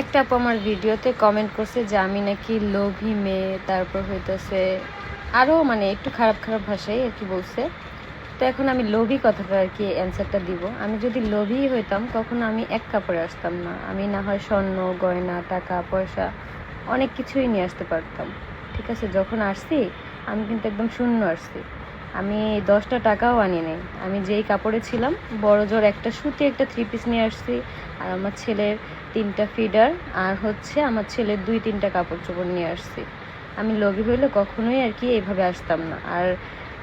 একটা আপু আমার ভিডিওতে কমেন্ট করছে যে, আমি নাকি লোভী মেয়ে। তারপর হইতেছে আরও মানে একটু খারাপ খারাপ ভাষায় আর কি বলছে। তো এখন আমি লোভী কথাটা আর কি অ্যান্সারটা দিব। আমি যদি লোভী হইতাম কখনো আমি এক কাপড়ে আসতাম না। আমি না হয় স্বর্ণ, গয়না, টাকা, পয়সা, অনেক কিছুই নিয়ে আসতে পারতাম। ঠিক আছে, যখন আসছি, আমি কিন্তু একদম শূন্য আসছি। আমি দশটা টাকাও আনি নাই। আমি যেই কাপড়ে ছিলাম, বড় জোর একটা সুতি, একটা থ্রি পিস নিয়ে আসছি। আর আমার ছেলের তিনটা ফিডার আর হচ্ছে আমার ছেলের দুই তিনটা কাপড় চোপড় নিয়ে আসছি। আমি লোভী হইলে কখনোই আর কি এইভাবে আসতাম না। আর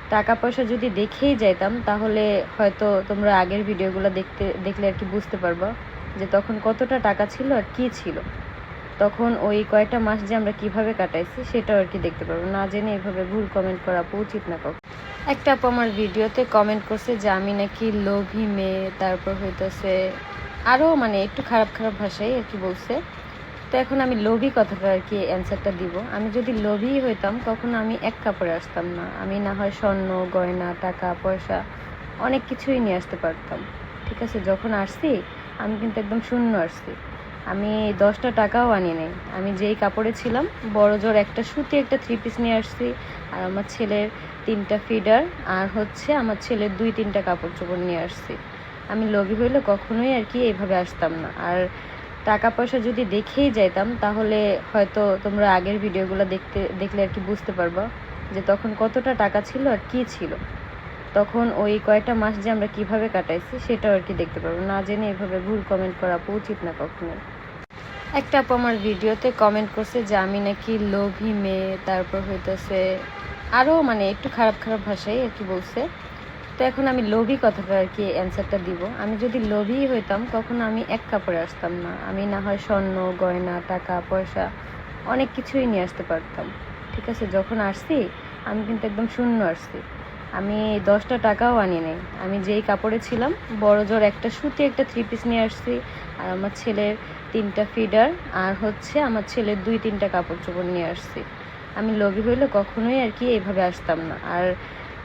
টাকা পয়সা যদি দেখেই যাইতাম, তাহলে হয়তো তোমরা আগের ভিডিওগুলো দেখতে, দেখলে আর কি বুঝতে পারবা যে তখন কতটা টাকা ছিল আর কি ছিল। তখন ওই কয়টা মাস যে আমরা কীভাবে কাটাইছি, সেটাও আর কি দেখতে পারব। না জেনে এভাবে ভুল কমেন্ট করা উচিত না কখন। একটা আপু আমার ভিডিওতে কমেন্ট করছে যে আমি নাকি লোভী মেয়ে, তারপর হইতেছে আরও মানে একটু খারাপ খারাপ ভাষাই আর কি বলছে। তো এখন আমি লোভী কথাটা আর কি অ্যান্সারটা দিব। আমি যদি লোভী হইতাম, কখনো আমি এক কাপড়ে আসতাম না। আমি না হয় স্বর্ণ, গয়না, টাকা, পয়সা, অনেক কিছুই নিয়ে আসতে পারতাম। ঠিক আছে, যখন আসছি, আমি কিন্তু একদম শূন্য আসছি। আমি দশটা টাকাও আনি নাই। আমি যেই কাপড়ে ছিলাম, বড় জোর একটা সুতি, একটা থ্রি পিস নিয়ে আসছি। আর আমার ছেলের তিনটা ফিডার আর হচ্ছে আমার ছেলের দুই তিনটা কাপড় চোপড় নিয়ে আসছি। আমি লোভী হইলে কখনোই আর কি এইভাবে আসতাম না। আর টাকা পয়সা যদি দেখেই যাইতাম, তাহলে হয়তো তোমরা আগের ভিডিওগুলো দেখতে, দেখলে আর কি বুঝতে পারবা যে তখন কতটা টাকা ছিল আর কি ছিল। তখন ওই কয়টা মাস যে আমরা কীভাবে কাটাইছি, সেটাও আর কি দেখতে পারব। না জেনে এভাবে ভুল কমেন্ট করা উচিত না কখনোই। একটা আপু আমার ভিডিওতে কমেন্ট করছে যে আমি নাকি লোভী মেয়ে, তারপর হইতেছে আরও মানে একটু খারাপ খারাপ ভাষায় আর কি বলছে। তো এখন আমি লোভী কথাটা আর কি অ্যান্সারটা দিব। আমি যদি লোভী হইতাম কখনো আমি এক কাপড়ে আসতাম না। আমি না হয় স্বর্ণ, গয়না, টাকা, পয়সা, অনেক কিছুই নিয়ে আসতে পারতাম। ঠিক আছে, যখন আসছি, আমি কিন্তু একদম শূন্য আসছি। আমি দশটা টাকাও আনি নাই। আমি যেই কাপড়ে ছিলাম, বড় জোর একটা সুতি, একটা থ্রি পিস নিয়ে আসছি। আর আমার ছেলের তিনটা ফিডার আর হচ্ছে আমার ছেলের দুই তিনটা কাপড় চোপড় নিয়ে আসছি। আমি লোভী হইলে কখনোই আর কি এইভাবে আসতাম না। আর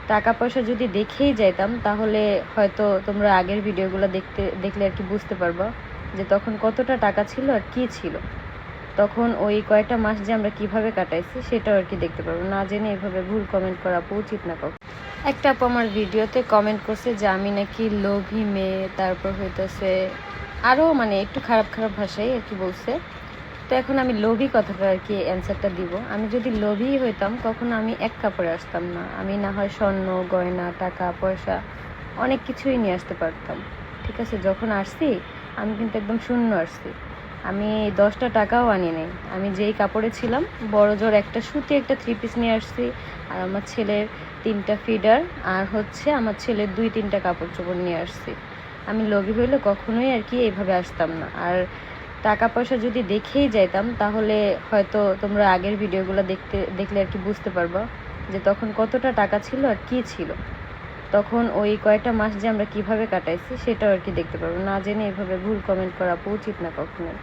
টাকা পয়সা যদি দেখেই যাইতাম, তাহলে হয়তো তোমরা আগের ভিডিওগুলো দেখতে, দেখলে আর কি বুঝতে পারবা যে তখন কতটা টাকা ছিল আর কি ছিল। তখন ওই কয়েকটা মাস যে আমরা কীভাবে কাটাইছি সেটাও আর কি দেখতে পারব। না জেনে এভাবে ভুল কমেন্ট করা উচিত না কখন? একটা আপু আমার ভিডিওতে কমেন্ট করছে যে, আমি নাকি লোভী মেয়ে। তারপর হইতেছে আরও মানে একটু খারাপ খারাপ ভাষায় আর কি বলছে। তো এখন আমি লোভী কথাটা আর কি অ্যান্সারটা দিব। আমি যদি লোভী হইতাম, কখনো আমি এক কাপড়ে আসতাম না। আমি না হয় স্বর্ণ, গয়না, টাকা, পয়সা, অনেক কিছুই নিয়ে আসতে পারতাম। ঠিক আছে, যখন আসছি, আমি কিন্তু একদম শূন্য আসছি। আমি দশটা টাকাও আনি নাই। আমি যেই কাপড়ে ছিলাম, বড় জোর একটা সুতি, একটা থ্রি পিস নিয়ে আসছি। আর আমার ছেলের তিনটা ফিডার আর হচ্ছে আমার ছেলের দুই তিনটা কাপড় চোপড় নিয়ে আসছি। আমি লোভী হইলে কখনোই আর কি এইভাবে আসতাম না। আর টাকা পয়সা যদি দেখেই যাইতাম, তাহলে হয়তো তোমরা আগের ভিডিওগুলো দেখতে, দেখলে আর কি বুঝতে পারবা যে তখন কতটা টাকা ছিল আর কি ছিল। তখন ওই কয়েকটা মাস যে আমরা কীভাবে কাটাইছি সেটাও আর কি দেখতে পারব। না জেনে এভাবে ভুল কমেন্ট করা উচিত না কখনোই।